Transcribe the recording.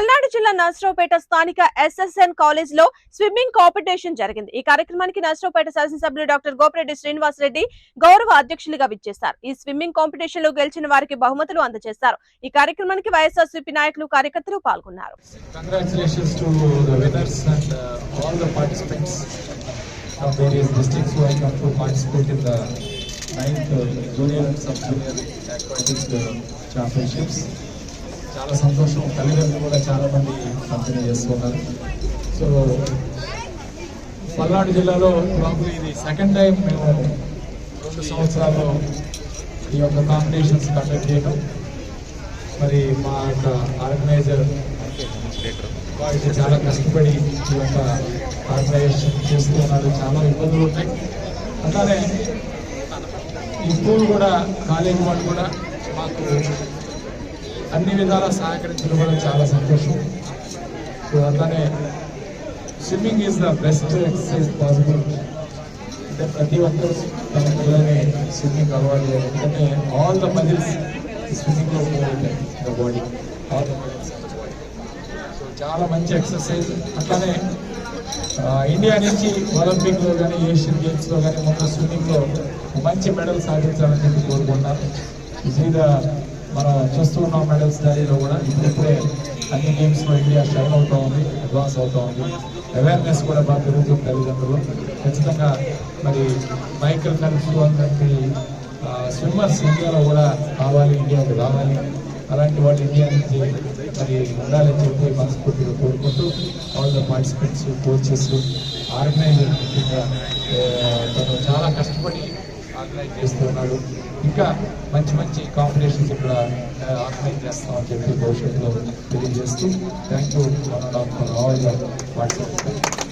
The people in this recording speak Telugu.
జిల్లా నర్సరావుపేట స్థానిక ఎస్ఎస్ఎన్ కాలేజ్లో స్విమ్మింగ్ కాంపిటీషన్ జరిగింది. ఈ కార్యక్రమానికి నర్సరావుపేట శాసనసభ్యులు డాక్టర్ గోపిరెడ్డి శ్రీనివాస్ రెడ్డి గౌరవ అధ్యక్షులుగా విచ్చేశారు. ఈ స్విమ్మింగ్ కాంపిటీషన్లో గెలిచిన వారికి బహుమతులు అందజేశారు. ఈ కార్యక్రమానికి వైఎస్ఆర్సీపీ నాయకులు కార్యకర్తలు పాల్గొన్నారు. Uh, from various districts who have come to participate in the ninth uh, junior and sub-junior aquatic uh, championships. చాలా సంతోషం. తల్లిదండ్రులు కూడా చాలా మంది కంపెనీ చేస్తున్నారు సో పల్నాడు జిల్లాలో మాకు ఇది సెకండ్ టైం మేము రెండు సంవత్సరాలు ఈ యొక్క కాంపిటీషన్స్ కండక్ట్ చేయడం మరి మా యొక్క ఆర్గనైజర్ వారికి చాలా కష్టపడి ఈ యొక్క ఆర్గనైజేషన్ చేస్తూ ఉన్నారు చాలా ఇబ్బందులు ఉంటాయి. అలానే ఈ స్కూల్ కూడా కాలేజ్ వాళ్ళు కూడా మాకు అన్ని విధాలా సహకరించడం కూడా చాలా సంతోషం. సో అట్లానే swimming is the best exercise possible. అంటే ప్రతి ఒక్కరు తమ పిల్లల్ని స్విమ్మింగ్ అలవాటు ఎందుకంటే ఆల్ ద మజిల్స్ స్విమ్మింగ్లో ఉంటాయి the body all the muscles. So చాలా మంచి ఎక్సర్సైజ్. అట్లానే ఇండియా నుంచి ఒలింపిక్లో కానీ ఏషియన్ గేమ్స్లో కానీ మొత్తం స్విమ్మింగ్లో మంచి మెడల్ సాధించాలని చెప్పి కోరుకున్నాను ఇది ద మనం చూస్తూ ఉన్నాం మెడల్స్ దారిలో కూడా. ఇప్పుడిప్పుడే అన్ని గేమ్స్లో ఇండియా షైన్ అవుతూ ఉంది అడ్వాన్స్ అవుతూ ఉంది. అవేర్నెస్ కూడా బాగా పెరుగుతుంది తల్లిదండ్రులు. ఖచ్చితంగా మరి మైకల్ ఫెల్ప్స్ వంటి స్విమ్మర్స్ ఇండియాలో కూడా కావాలి ఇండియాకి రావాలి. అలాంటి వాళ్ళు ఇండియా నుంచి మరి ఉండాలని చెప్పి మనస్ఫూర్తిగా కోరుకుంటూ all the participants coaches organiser ముఖ్యంగా తను చాలా కష్టపడి ఆర్గనైజ్ చేస్తున్నాడు ఇంకా మంచి మంచి కాంపిటీషన్స్ ఇక్కడ ఆర్గనైజ్ చేస్తామని చెప్పి భవిష్యత్తులో తెలియజేస్తూ thank you all the participants